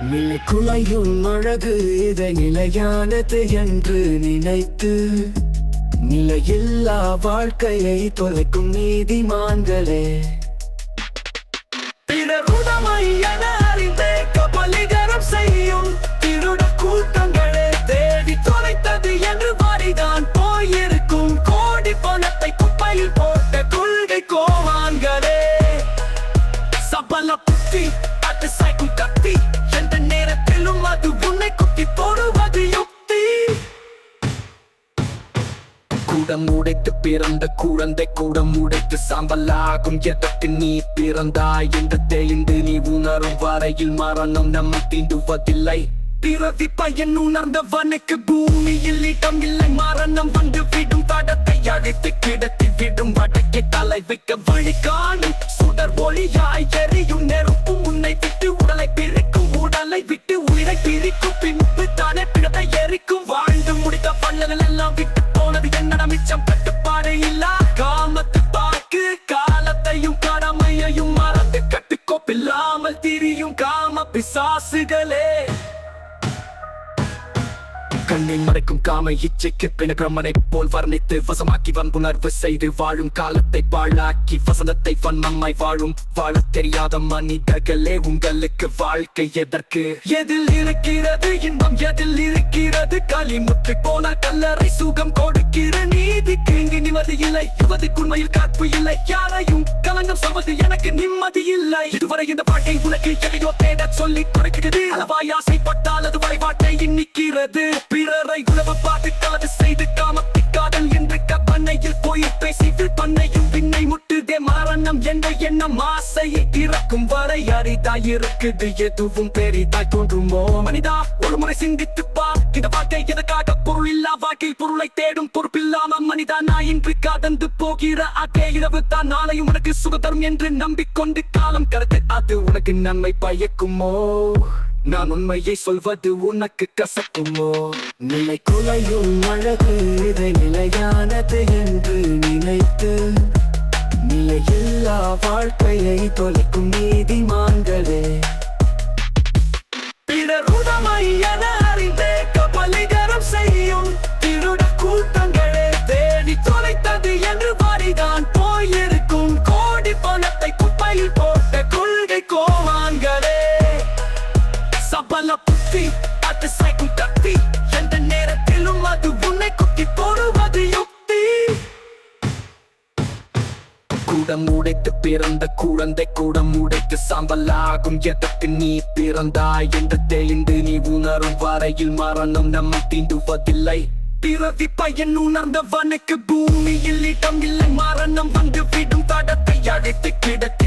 நிலை குலையும் அழகு இதை நிலையானது என்று நினைத்து நிலையில்லா வாழ்க்கையை தொலைக்கும் நீதிமான்களே. பிறர் உடமை என கூடம் உடைத்து பிறந்த குழந்தை கூடம் உடைத்து சாம்பலாகும் எதற்கு நீ பிறந்தாய் என்று தெளிந்து நீ உணரும் வரையில் மரணம் நம்ம தீண்டுவதில்லை. பிறவி பையன் உணர்ந்தவனுக்கு பூமியில் இடம் இல்லை. மரணம் வந்து விடும் தடத்தை அழைத்து கிடத்தி விடும் வடக்கை தலை வைக்க வழி காணும். சுடர் ஒளியாய் எரியும் நெருப்பும் உன்னை விட்டு உடலை பிரிக்கும். உடலை விட்டு உயிரை பிரிக்கும். பின்பு தானே பிடத்தை எரிக்கும். வாழ்ந்து முடித்த பல்லகள் எல்லாம் விட்டு போனது என்ன மிச்சம் கட்டுப்பாடு இல்லா காமத்து பார்க்கு காலத்தையும் கடமையையும் மறந்து கட்டுக்கோப்பில்லாமல் திரியும் காம பிசாசுகளே. கண்ணை மறைக்கும் காம இச்சைக்கு பிணக்கிரமனை போல் வர்ணித்து வசமாக்கி வன்புணர்வு செய்து வாழும் காலத்தை பாழாக்கி வசந்தத்தை வன்மம்மாய் வாழும். வாழ தெரியாத மனிதர்களே உங்களுக்கு வாழ்க்கை எதற்கு? எதில் இருக்கிறது இன்பம் எதில் இருக்கிறது களிமுத்து போன கல்லறை சுகம் கொடுக்கிற நீதிக்கு இங்கு நிமதி இல்லை. யுவதிக்கு உண்மையில் காப்பு இல்லை. யாரையும் கலங்கம் சமது எனக்கு நிம்மதி இல்லை. இதுவரை இந்த பாட்டை உனக்கு எதையோ தேட சொல்லி கொடுக்கிறது அளவாய் ஆசைப்பட்டால் அது வரைபாட்டை நிற்கிறது முறை உணவ பார்த்து காது செய்து காமத்தை காதல் என்று கப்பனையில் போய் பேசி பண்ணையும் பின்னை முட்டுதே மாரணம் என்ற எண்ணம் ஆசையை திறக்கும் வரை அரிதாய் இருக்குது எதுவும் பெரிதாய் தோன்றுமோ? மனிதா ஒரு முறை சிந்தித்து பார். இந்த வாழ்க்கை எதற்காக பொருள் இல்லா? வாழ்க்கை பொருளை தேடும் பொறுப்பில்லாம மனிதா நாயின்றி கடந்து போகிற அதே இரவு தான். நாளையும் உனக்கு சுகதரும் என்று நம்பிக்கொண்டு காலம் கடத்து. அது உனக்கு நன்மை பயக்குமோ? நான் உண்மையை சொல்வது உனக்கு கசக்குமோ? நிலை குலையும் அழகு இதை நிலையானது என்று நினைத்து நிலையில்லா வாழ்க்கையை தொலைக்கும் நீதிமான்களே. சபல அது சைக்கும் கத்தி எந்த நேரத்திலும் அது உன்னை குத்தி போடுவது யுக்தி. கூடம் உடைத்து பிறந்த குழந்தை கூடம் உடைத்து சாம்பலாகும் எதற்கு நீ பிறந்தாய் என்று தெளிந்து நீ உணரும் வரையில் மரணம் நம்ம தீண்டுவதில்லை. பிறவி பையன் உணர்ந்தவனுக்கு பூமியில் இடம் இல்லை. மரணம் வந்து விடும் தடத்தை அழைத்து கிடத்தி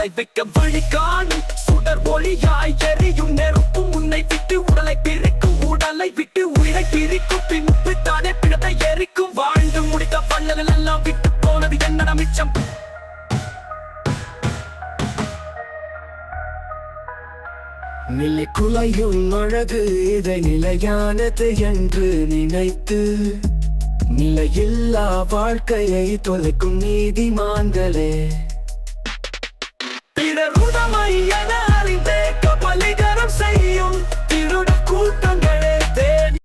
உடலை வைக்க வழி காணும். சுடர் ஒளியாய் எரியும் நெருப்பும் உன்னை விட்டு உடலை பிரிக்கும். உடலை விட்டு உயிரை பிரிக்கும். பின்பு தானே பிடத்தை எரிக்கும். வாழ்ந்து முடித்த பல்லகள் எல்லாம் விட்டு போனது என்னடா மிச்சம்? நிலை குலையும் அழகு இதை நிலையானது என்று நினைத்து. நிலையில்லா வாழ்க்கையை தொலைக்கும் நீதிமான்களே.